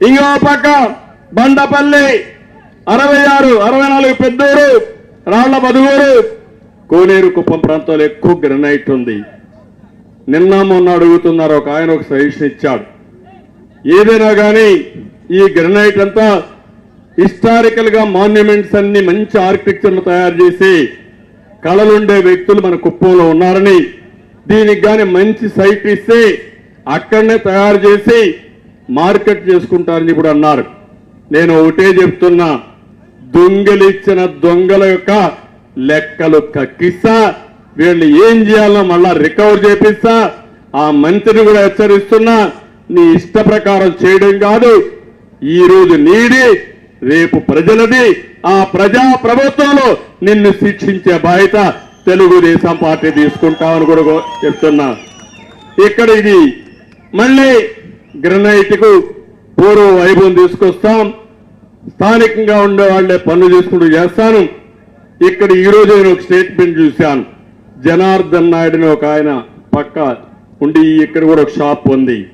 ఇంకో పక్క బండపల్లి అరవై ఆరు అరవై నాలుగు పెద్దూరు రాళ్ళ మధుగూరు కోనేరు కుప్పం ప్రాంతంలో ఎక్కువ గ్రనైట్ ఉంది. నిన్న మొన్న అడుగుతున్నారు ఒక ఆయన ఒక సజెషన్ ఇచ్చాడు. ఏదైనా కానీ ఈ గ్రనైట్ అంతా హిస్టారికల్గా మాన్యుమెంట్స్ అన్ని మంచి ఆర్కిటెక్చర్లు తయారు చేసి కళలుండే వ్యక్తులు మన కుప్పంలో ఉన్నారని దీనికి కానీ మంచి సైట్ ఇస్తే అక్కడనే తయారు చేసి మార్కెట్ చేసుకుంటారని ఇప్పుడు అన్నారు. నేను ఒకటే చెప్తున్నా దొంగలిచ్చిన దొంగల యొక్క లెక్కలు కక్కిస్తా వీళ్ళు ఏం చేయాలో మళ్ళా రికవర్ చేపిస్తా ఆ మంత్రిని కూడా హెచ్చరిస్తున్నా నీ ఇష్ట ప్రకారం చేయడం కాదు. ఈరోజు నీడి రేపు ప్రజలది. ఆ ప్రజా ప్రభుత్వంలో నిన్ను శిక్షించే బాధ్యత తెలుగుదేశం పార్టీ తీసుకుంటామని కూడా చెప్తున్నా. ఇక్కడ ఇది మళ్ళీ గ్రనైట్కు పూర్వ వైభవం తీసుకొస్తాం. స్థానికంగా ఉండే వాళ్ళే పనులు చేసుకుంటూ చేస్తాను. ఇక్కడ ఈ నేను ఒక స్టేట్మెంట్ చూశాను. జనార్దన్ నాయుడుని ఒక ఆయన పక్క ఉండి ఇక్కడ కూడా ఒక షాప్ ఉంది.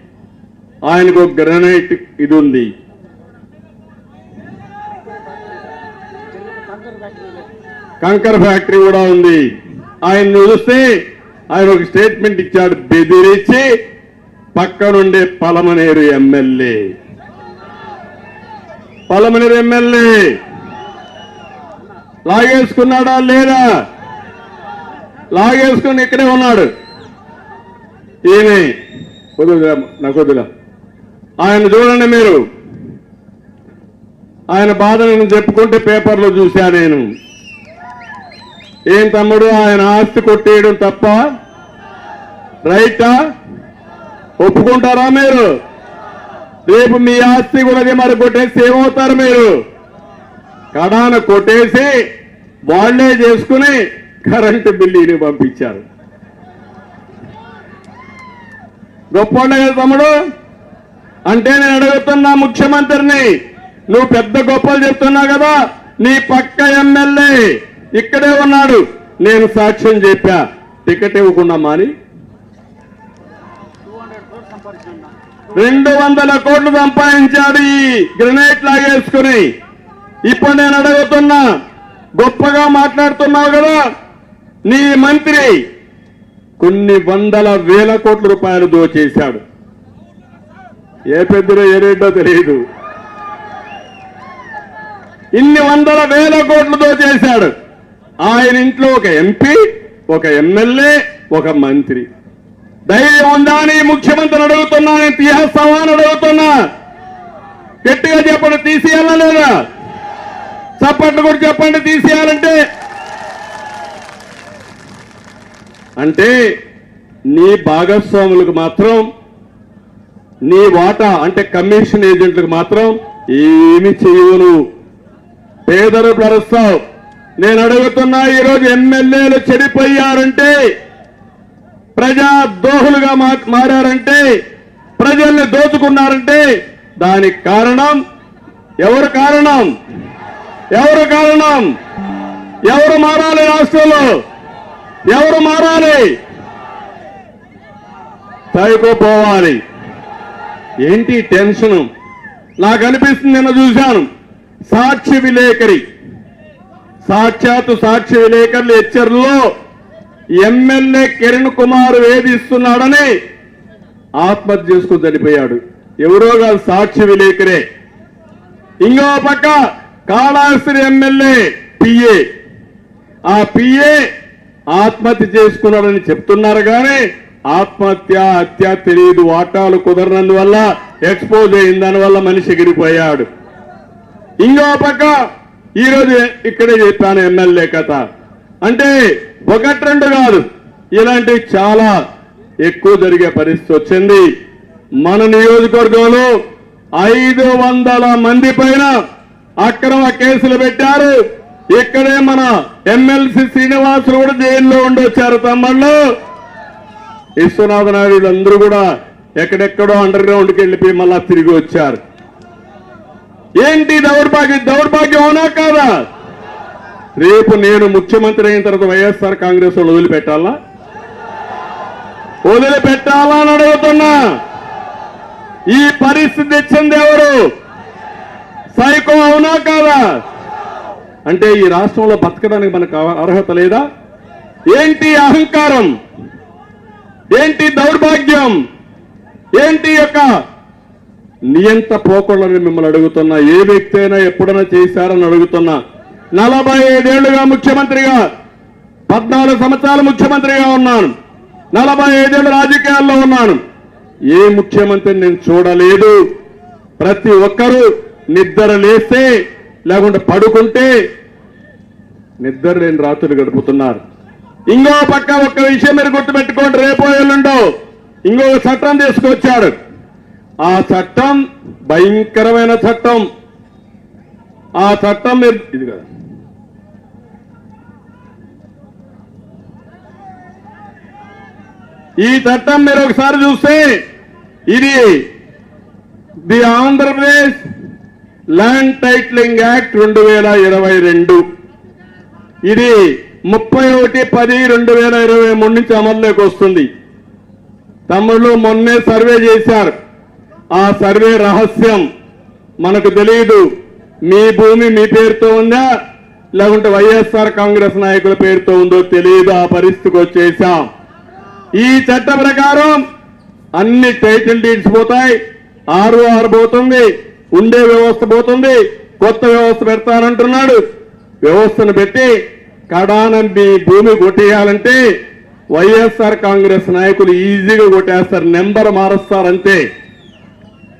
ఆయనకు ఒక గ్రనైట్ ఇది ఉంది. కంకర్ ఫ్యాక్టరీ కూడా ఉంది. ఆయన చూస్తే ఆయన ఒక స్టేట్మెంట్ ఇచ్చాడు. బెదిరించి పక్కనుండే పలమనేరు ఎమ్మెల్యే. పలమనేరు ఎమ్మెల్యే. లాగేసుకున్నాడా లేదా? లాగేసుకుని ఇక్కడే ఉన్నాడు. ఈమె కొద్దిగా నాకు వదులా ఆయన చూడండి మీరు. ఆయన బాధ నేను చెప్పుకుంటే పేపర్లో చూశా నేను. ఏం తమ్ముడు ఆయన ఆస్తి కొట్టేయడం తప్ప రైటా? ఒప్పుకుంటారా మీరు? రేపు మీ ఆస్తి కూడా మరి కొట్టేసి ఏమవుతారు మీరు? కడాన కొట్టేసి వాళ్ళే చేసుకుని కరెంటు బిల్లుని పంపించారు. గొప్ప కదా తమ్ముడు? అంటే నేను అడుగుతున్నా ముఖ్యమంత్రిని నువ్వు పెద్ద గొప్పలు చెప్తున్నావు కదా నీ పక్క ఎమ్మెల్యే ఇక్కడే ఉన్నాడు. నేను సాక్ష్యం చెప్పా టికెట్ ఇవ్వకుండా మాని రెండు వందల కోట్లు సంపాదించాడు ఈ గ్రెనైట్ లాగేసుకుని. ఇప్పుడు నేను అడుగుతున్నా గొప్పగా మాట్లాడుతున్నావు కదా నీ మంత్రి కొన్ని వందల వేల కోట్ల రూపాయలు దోచేశాడు. ఏ పెద్దలో ఏరేటో తెలియదు. ఇన్ని వందల వేల కోట్లు దోచేశాడు. ఆయన ఇంట్లో ఒక ఎంపీ ఒక ఎమ్మెల్యే ఒక మంత్రి. ధైర్యం ఉందా అని ముఖ్యమంత్రిని అడుగుతున్నా నేను తీసేస్తావా అని అడుగుతున్నా. గట్టిగా చెప్పండి తీసేయాలా లేదా? చప్పట్లు కూడా చెప్పండి తీసేయాలంటే. అంటే నీ భాగస్వాములకు మాత్రం నీ వాటా అంటే కమిషన్ ఏజెంట్లకు మాత్రం ఏమి చేయను పేదలు పరుస్తావు నేను అడుగుతున్నా ఈరోజు ఎమ్మెల్యేలు చెడిపోయారంటే ప్రజా దోహులుగా మా- మారారంటే ప్రజల్ని దోచుకున్నారంటే దానికి కారణం ఎవరు కారణం? ఎవరు కారణం? ఎవరు మారాలి రాష్ట్రంలో? ఎవరు మారాలి? సైకో ఏంటి టెన్షన్? నాకు అనిపిస్తుంది నిన్న చూశాను. సాక్షి విలేకరి. సాక్షాత్తు సాక్షి విలేకరులు హెచ్చర్లో ఎమ్మెల్యే కిరణ్ కుమార్ వేధిస్తున్నాడని ఆత్మహత్య చేసుకుని చనిపోయాడు. ఎవరో కాదు సాక్షి విలేకరే. ఇంకో పక్క కాళాస్త్రి ఎమ్మెల్యే పిఏ ఆ పిఏ ఆత్మహత్య చేసుకున్నాడని చెప్తున్నారు కానీ ఆత్మహత్య హత్య తెలియదు. వాటాలు కుదరనందువల్ల ఎక్స్పోజ్ అయిందని వల్ల మనిషి ఎగిరిపోయాడు. ఇంకో పక్క ఈరోజు ఇక్కడే చెప్పాను ఎమ్మెల్యే కథ. అంటే ఒకటి రెండు కాదు. ఇలాంటివి చాలా ఎక్కువ జరిగే పరిస్థితి వచ్చింది. మన నియోజకవర్గంలో ఐదు వందల మంది పైన అక్రమ కేసులు పెట్టారు. ఇక్కడే మన ఎమ్మెల్సీ శ్రీనివాసులు కూడా జైల్లో ఉండొచ్చారు తమ్ముళ్ళు. విశ్వనాథ నాయుడు అందరూ కూడా ఎక్కడెక్కడో అండర్ గ్రౌండ్కి వెళ్ళిపోయి మళ్ళా తిరిగి వచ్చారు. ఏంటి దౌర్భాగ్యం? దౌర్భాగ్యం అవునా కాదా? రేపు నేను ముఖ్యమంత్రి అయిన తర్వాత వైఎస్ఆర్ కాంగ్రెస్ వాళ్ళు వదిలిపెట్టాలా? వదిలిపెట్టాలా అని అడుగుతున్నా. ఈ పరిస్థితి ఇచ్చింది ఎవరు? సైకో అవునా కాదా? అంటే ఈ రాష్ట్రంలో బతకడానికి మనకు అర్హత లేదా? ఏంటి అహంకారం? ఏంటి దౌర్భాగ్యం? ఏంటి యొక్క నియంత పోకళ్ళని మిమ్మల్ని అడుగుతున్నా. ఏ వ్యక్తి అయినా ఎప్పుడైనా చేశారని అడుగుతున్నా. నలభై ఐదేళ్ళుగా ముఖ్యమంత్రిగా పద్నాలుగు సంవత్సరాలు ముఖ్యమంత్రిగా ఉన్నాను. నలభై ఐదేళ్ళు రాజకీయాల్లో ఉన్నాను. ఏ ముఖ్యమంత్రిని నేను చూడలేదు. ప్రతి ఒక్కరూ నిద్ర లేస్తే లేకుంటే పడుకుంటే నిద్ర లేని రాత్రులు గడుపుతున్నారు. ఇంకో పక్క ఒక్క విషయం మీరు గుర్తుపెట్టుకోండి రేపో ఎల్లుండో ఇంకొక చట్టం తీసుకొచ్చాడు. ఆ చట్టం భయంకరమైన చట్టం. ఆ చట్టం మీరు ఇది కదా. ఈ చట్టం మీరు ఒకసారి చూస్తే ఇది the Andhra Pradesh land titling act రెండు వేల ఇరవై రెండు. ఇది ముప్పై ఒకటి పది రెండు వేల ఇరవై మూడు నుంచి అమల్లోకి వస్తుంది. తమ్ముళ్ళు మొన్నే సర్వే చేశారు. ఆ సర్వే రహస్యం మనకు తెలియదు మీ భూమి మీ పేరుతో ఉందా? లేకుంటే వైఎస్ఆర్ కాంగ్రెస్ నాయకుల పేరుతో ఉందో తెలియదు ఆ పరిస్థితికి వచ్చేసాం. ఈ చట్ట ప్రకారం అన్ని టైటిల్ డీడ్స్ పోతాయి. ఆరు ఆరు పోతుంది. ఉండే వ్యవస్థ పోతుంది. కొత్త వ్యవస్థ పెడతానంటున్నాడు. వ్యవస్థను పెట్టి కడానంబి భూమి కొట్టేయాలంటే వైఎస్ఆర్ కాంగ్రెస్ నాయకులు ఈజీగా కొట్టేస్తారు. నెంబర్ మారుస్తారంతే.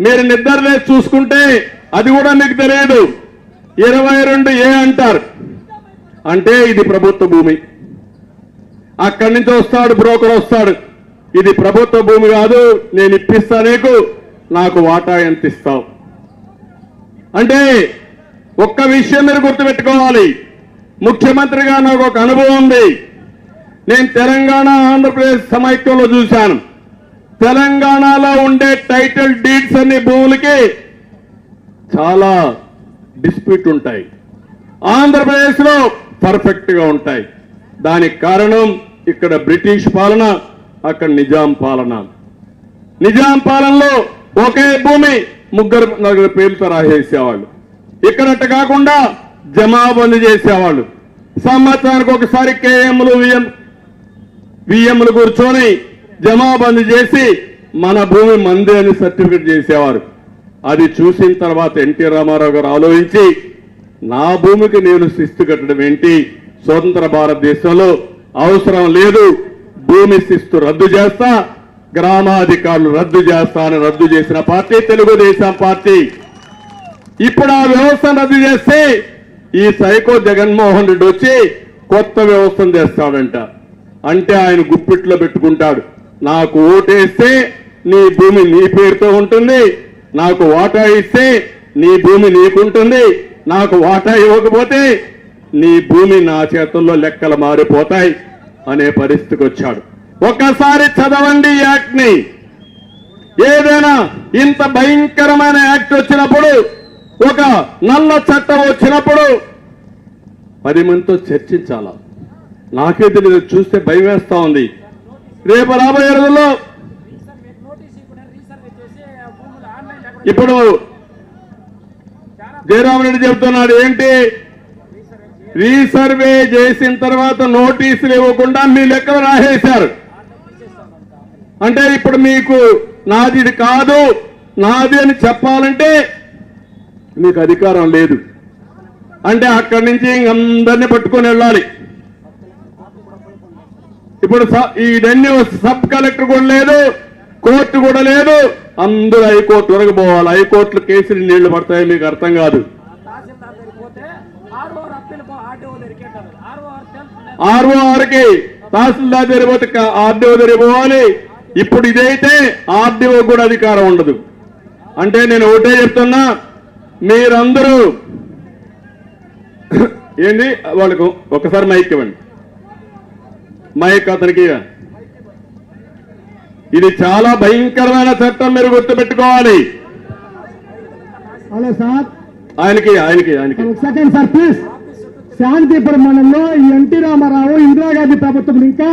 మీరు నిద్ర చూసుకుంటే అది కూడా మీకు తెలియదు. ఇరవై రెండు ఏ అంటారు? అంటే ఇది ప్రభుత్వ భూమి. అక్కడి నుంచి వస్తాడు బ్రోకర్ వస్తాడు. ఇది ప్రభుత్వ భూమి కాదు నేను ఇప్పిస్తా నీకు నాకు వాటా ఎంత ఇస్తావు? అంటే ఒక్క విషయం మీరు గుర్తుపెట్టుకోవాలి. ముఖ్యమంత్రిగా నాకు ఒక అనుభవం ఉంది. నేను తెలంగాణ ఆంధ్రప్రదేశ్ సమైక్యంలో చూశాను. తెలంగాణలో ఉండే టైటిల్ డీడ్స్ అన్ని భూములకి చాలా డిస్ప్యూట్ ఉంటాయి. ఆంధ్రప్రదేశ్లో పర్ఫెక్ట్గా ఉంటాయి. దానికి కారణం ఇక్కడ బ్రిటిష్ పాలన అక్కడ నిజాం పాలన. నిజాం పాలనలో ఒకే భూమి ముగ్గురు నలుగురు పేర్లతో రాసేసేవాళ్ళు. ఇక్కడట్టు కాకుండా జమాబందీ చేసేవాళ్ళు. సంవత్సరానికి ఒకసారి కేఎంలు విఎం విఎంలు కూర్చొని జమాబందీ చేసి మన భూమి మంది అని సర్టిఫికెట్ చేసేవారు. అది చూసిన తర్వాత ఎన్టీ రామారావు గారు ఆలోచించి నా భూమికి నేను శిస్తు కట్టడం ఏంటి? స్వతంత్ర భారతదేశంలో అవసరం లేదు. భూమి శిస్తు రద్దు చేస్తా గ్రామాధికారులు రద్దు చేస్తా అని రద్దు చేసిన పార్టీ తెలుగుదేశం పార్టీ. ఇప్పుడు ఆ వ్యవస్థను రద్దు చేస్తే ఈ సైకో జగన్మోహన్ రెడ్డి వచ్చి కొత్త వ్యవస్థను తెస్తాడంట అంటే ఆయన గుప్పిట్లో పెట్టుకుంటాడు. నాకు ఓటేస్తే నీ భూమి నీ పేరుతో ఉంటుంది నాకు వాటా ఇస్తే నీ భూమి నీకుంటుంది నాకు వాటా ఇవ్వకపోతే నీ భూమి నా చేతుల్లో లెక్కలు మారిపోతాయి అనే పరిస్థితికి వచ్చాడు. ఒకసారి చదవండి యాక్ట్ని. ఏదైనా ఇంత భయంకరమైన యాక్ట్ వచ్చినప్పుడు ఒక నల్ల చట్టం వచ్చినప్పుడు పది మందితో చర్చించాలా? నాకే తెలియదు చూస్తే భయం వేస్తా ఉంది. రేపు రాబోయే రోజుల్లో ఇప్పుడు జయరామరెడ్డి చెబుతున్నాడు ఏంటి? రీసర్వే చేసిన తర్వాత నోటీసులు ఇవ్వకుండా మీ లెక్కలు రాసేశారు. అంటే ఇప్పుడు మీకు నాది ఇది కాదు నాది అని చెప్పాలంటే మీకు అధికారం లేదు. అంటే అక్కడి నుంచి ఇంకందరినీ పట్టుకొని వెళ్ళాలి. ఇప్పుడు స- ఇదన్నీ సబ్ కలెక్టర్ కూడా లేదు కోర్టు కూడా లేదు అందరూ హైకోర్టు వరకు పోవాలి. హైకోర్టులో కేసులు నీళ్ళు పడతాయి మీకు అర్థం కాదు తహసీల్దార్ దగ్గరికి పోతే ఆర్ఓ అప్పీల్ ఆర్డీఓ దగ్గరికి వెళ్ళాలి ఆర్ఓ తెలుసు ఆర్ఓ ఆర్కి తహసీల్దార్ దగ్గర పోతే ఆర్డీఓ దగ్గర పోవాలి. ఇప్పుడు ఇదైతే ఆర్డీఓ కూడా అధికారం ఉండదు. అంటే నేను ఒకటే చెప్తున్నా మీరందరూ ఏంది? వాళ్ళకు ఒకసారి మైక్ ఇవ్వండి. మైక్ అతనికి. ఇది చాలా భయంకరమైన చట్టం మీరు గుర్తుపెట్టుకోవాలి. Hello sir. ఆయనకి ఆయనకి ఆయనకి. Second sir please. శాంతిపురం మండలంలో ఎన్టీ రామారావు ఇందిరాగాంధీ ప్రభుత్వం ఇంకా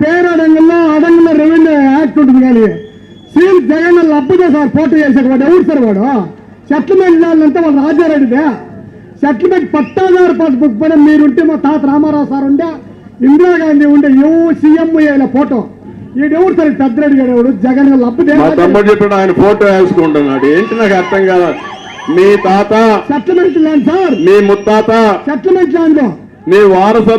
పేరు అడంగంలో రెవెన్యూ యాక్ట్ ఉంటుంది కానీ సీఎం జగన్ లబ్బుదే సార్ ఫోటో చేశారు వాడు ఎవరు సార్ వాడు? సెటిల్మెంట్ ల్యాండ్ వాడు రాజారెడ్డిదే సెటిల్మెంట్ పట్టాదారు పాస్బుక్ పైన మీరుంటే మా తాత రామారావు సార్ ఉండే ఇందిరాగాంధీ ఉండే ఏ సీఎం అయ్యేలా ఫోటో. ఈడెవరు సార్? పెద్దరెడ్డి గారు ఎవడు జగన్ లబ్బుదే తమ్ముడు చెప్పాడు ఆయన ఫోటో వేసుకుంటున్నాడు. ఏంటి నాకు అర్థం కాదు మీ తాత సెటిల్మెంట్ ల్యాండ్ సార్ మీ ముత్తాత సెటిల్మెంట్ ల్యాండ్లో మీ వారసత్వ